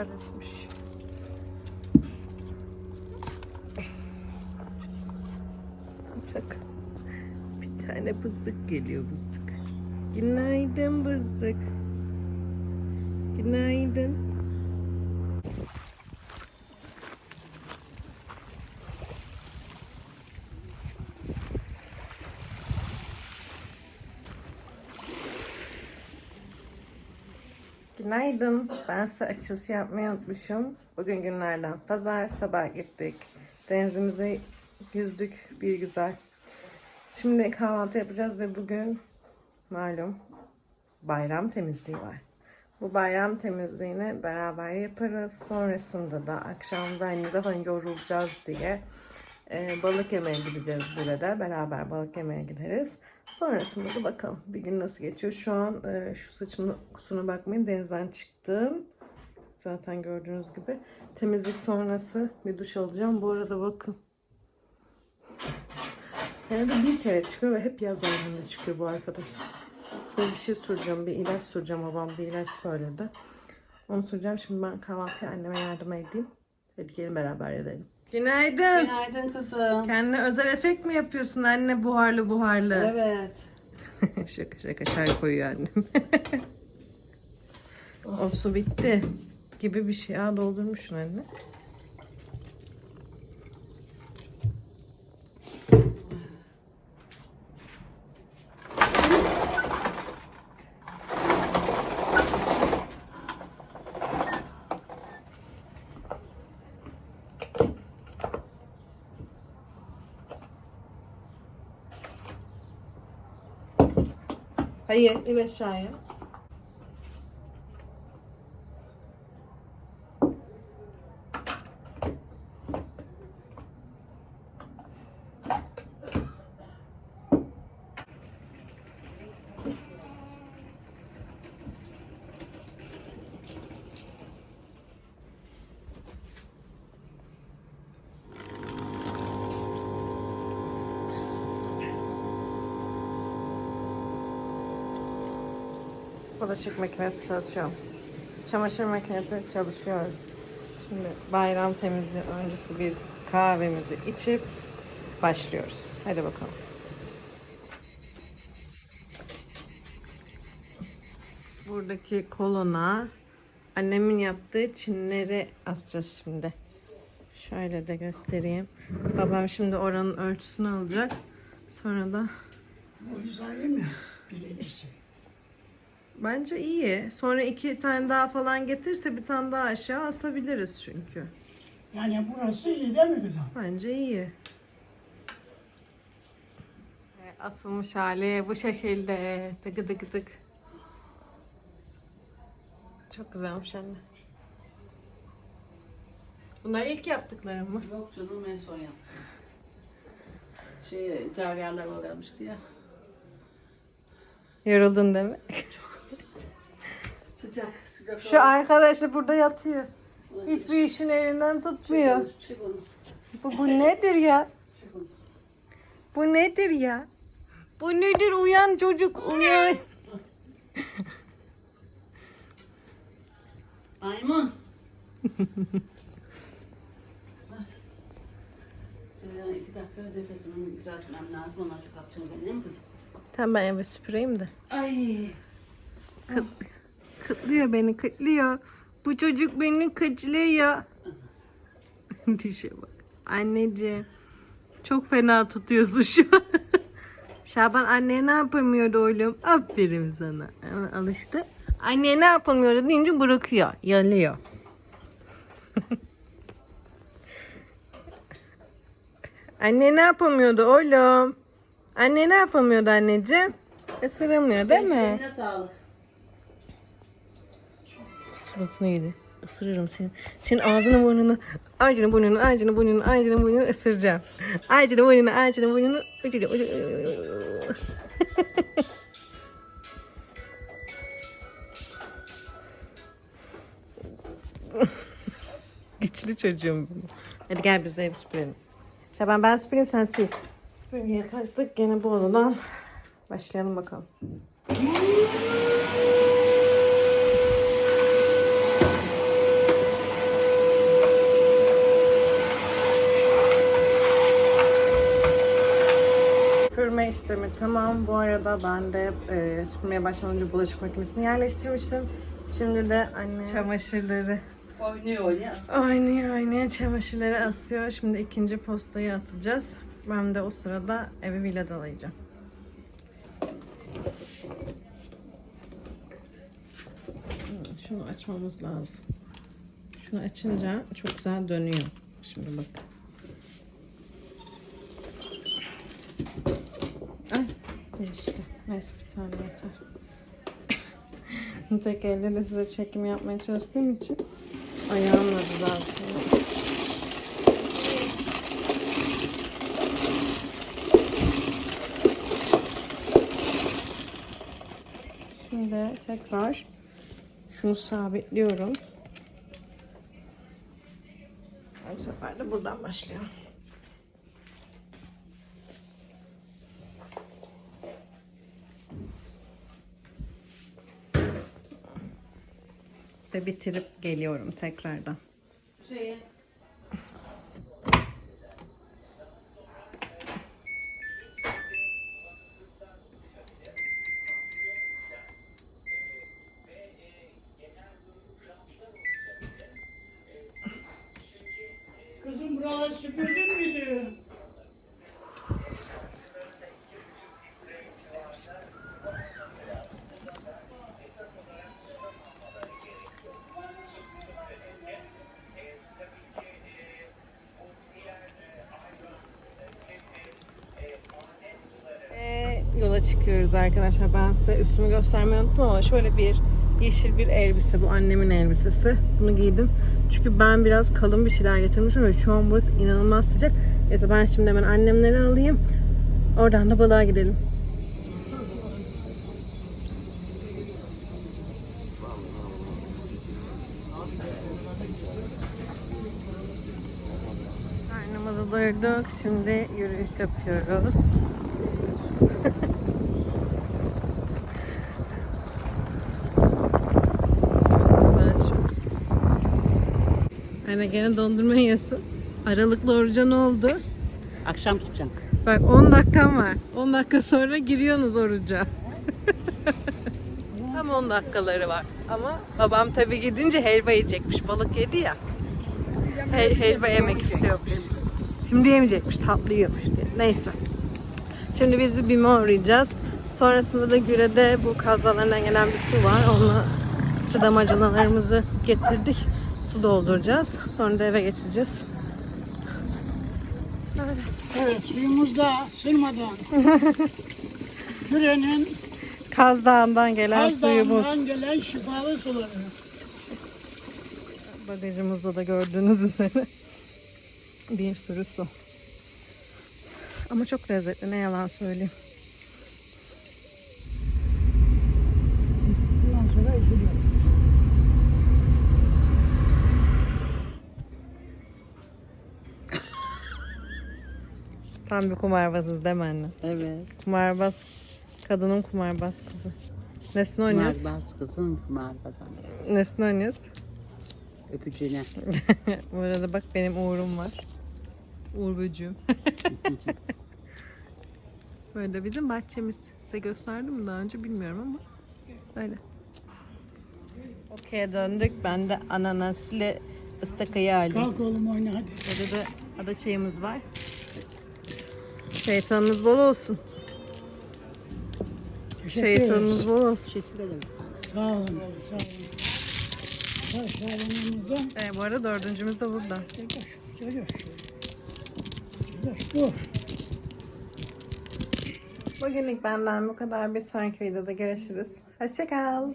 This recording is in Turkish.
var etmiş. Bak. Bir tane bızdık geliyor bızdık. Günaydın bızdık. Günaydın. Günaydın. Ben size açılış yapmayı unutmuşum. Bugün günlerden pazar sabah gittik. Denizimize yüzdük bir güzel. Şimdi kahvaltı yapacağız ve bugün malum bayram temizliği var. Bu bayram temizliğini beraber yaparız. Sonrasında da akşamda hani zaten yorulacağız diye e, balık yemeye gideceğiz burada. Beraber balık yemeye gideriz. Sonrasında da bakalım bir gün nasıl geçiyor. Şu an e, şu saçımın kusuna bakmayın denizden çıktım. Zaten gördüğünüz gibi. Temizlik sonrası bir duş alacağım. Bu arada bakın. Senede bir kere çıkıyor ve hep yaz aylarında çıkıyor bu arkadaş. Şöyle bir şey soracağım. Bir ilaç soracağım. Babam bir ilaç söyledi. Onu soracağım. Şimdi ben kahvaltıya anneme yardım edeyim. Hadi gelin beraber edelim. Günaydın. Günaydın kızım. Kendine özel efekt mi yapıyorsun anne buharlı buharlı? Evet. şaka şaka çay koyuyor annem. o su bitti. Gibi bir şey. Aa doldurmuşsun anne. പയ്യെ ഈ വിഷായം Bulaşık makinesi çalışıyor. Çamaşır makinesi çalışıyor. Şimdi bayram temizliği öncesi bir kahvemizi içip başlıyoruz. Hadi bakalım. Buradaki kolona annemin yaptığı çinleri asacağız şimdi. Şöyle de göstereyim. Babam şimdi oranın ölçüsünü alacak. Sonra da O güzel mi? Birincisi. Bence iyi. Sonra iki tane daha falan getirse bir tane daha aşağı asabiliriz çünkü. Yani burası iyi değil mi kızım? Bence iyi. Asılmış hali bu şekilde. Tıkı tıkı tık. Çok güzelmiş anne. Bunlar ilk yaptıklarım mı? Yok canım en son yaptım. Şey, caryalar oluyormuştu ya. Yoruldun değil mi? Sıcak. Şu arkadaşı burada yatıyor. Hiçbir işin elinden tutmuyor. Çek onu, Bu, bu nedir ya? onu. Bu nedir ya? Bu nedir? Uyan çocuk uyan. Şöyle iki dakika nefesimi düzeltmem lazım. Ondan çok kapçını değil mi kızım? Tamam ben eve süpüreyim de. Ay. Kıt, kıtlıyor beni kıtlıyor. Bu çocuk beni kıtlıyor. Dişe bak. Anneciğim. Çok fena tutuyorsun şu an. Şaban anneye ne yapamıyordu oğlum? Aferin sana. Alıştı. Anneye ne yapamıyordu deyince bırakıyor. Yalıyor. Anne ne yapamıyordu oğlum? Anne ne yapamıyordu anneciğim? Isıramıyor değil mi? Eline sağlık. Suratına yedi. Isırırım seni. Senin ağzını burnunu, ağacını burnunu, ağacını burnunu, ağacını burnunu ısıracağım. Ağacını burnunu, ağacını burnunu. Güçlü çocuğum benim. Hadi gel biz de ev süpürelim. Şaban ben süpüreyim sen sil. Süpürgeye taktık. Gene bu odadan başlayalım bakalım. Yerleştirme tamam. Bu arada ben de e, süpürmeye başlamadan önce bulaşık makinesini yerleştirmiştim. Şimdi de anne çamaşırları Oynuyor oynuyor. Aynı aynı çamaşırları asıyor. Şimdi ikinci postayı atacağız. Ben de o sırada evi viladalayacağım. Hmm, Şunu açmamız lazım. Şunu açınca çok güzel dönüyor. Şimdi bak. Ay işte. Neyse bir tane yeter. Tek elle de size çekim yapmaya çalıştığım için ayağımla düzeltiyorum. Şimdi tekrar şunu sabitliyorum. Bu sefer de buradan başlıyorum. Ve bitirip geliyorum tekrardan. Şeyi. Kızım buraları süpürdün müydü? Yola çıkıyoruz arkadaşlar. Ben size üstümü göstermeyi unuttum ama şöyle bir yeşil bir elbise. Bu annemin elbisesi. Bunu giydim. Çünkü ben biraz kalın bir şeyler getirmişim ve şu an burası inanılmaz sıcak. Neyse ben şimdi hemen annemleri alayım. Oradan da balığa gidelim. Karnımızı doyurduk. Şimdi yürüyüş yapıyoruz. Güzel şu. Anne gene dondurma yiyorsun. Aralıklı oruca ne oldu? Akşam tutacağım. Bak 10 dakikam var. 10 dakika sonra giriyorsunuz oruca. Tam 10 dakikaları var. Ama babam tabii gidince helva yiyecekmiş. Balık yedi ya. Hel helva yemek istiyormuş. Şimdi yemeyecekmiş. Tatlı yiyormuş diye. Neyse. Şimdi biz bir BİM'e uğrayacağız. Sonrasında da Güre'de bu kazalarından gelen bir su var. Onunla şu damacanalarımızı getirdik. Su dolduracağız. Sonra da eve getireceğiz. Evet suyumuz da sırmadan. Kürenin Kaz Dağı'ndan gelen suyumuz. Kazdağ'ından gelen şifalı suları. Bagajımızda da gördüğünüz üzere bir sürü su. Ama çok lezzetli ne yalan söyleyeyim. Tam bir kumarbazız değil mi anne? Evet. Kumarbaz, kadının kumarbaz kızı. Nesne oynuyoruz? Marbaz kızım marbaz annesi. Nesne oynuyoruz? Öpücüğüne. Bu arada bak benim Uğur'um var. Uğur böcüğüm. Böyle bizim bahçemiz. Size gösterdim mi daha önce bilmiyorum ama öyle. Okey'e döndük. Ben de ananaslı ıstakayı aldım. Kalk oğlum oyna hadi. Burada da ada çayımız var. Şeytanınız bol olsun. Şeytanınız bol olsun. Teşekkür ederim. Sağ olun. Sağ olun. E, bu arada dördüncümüz de burada. Çocuk. Çocuk, dur. Bugünlük benden bu kadar. Bir sonraki videoda görüşürüz. Hoşçakal.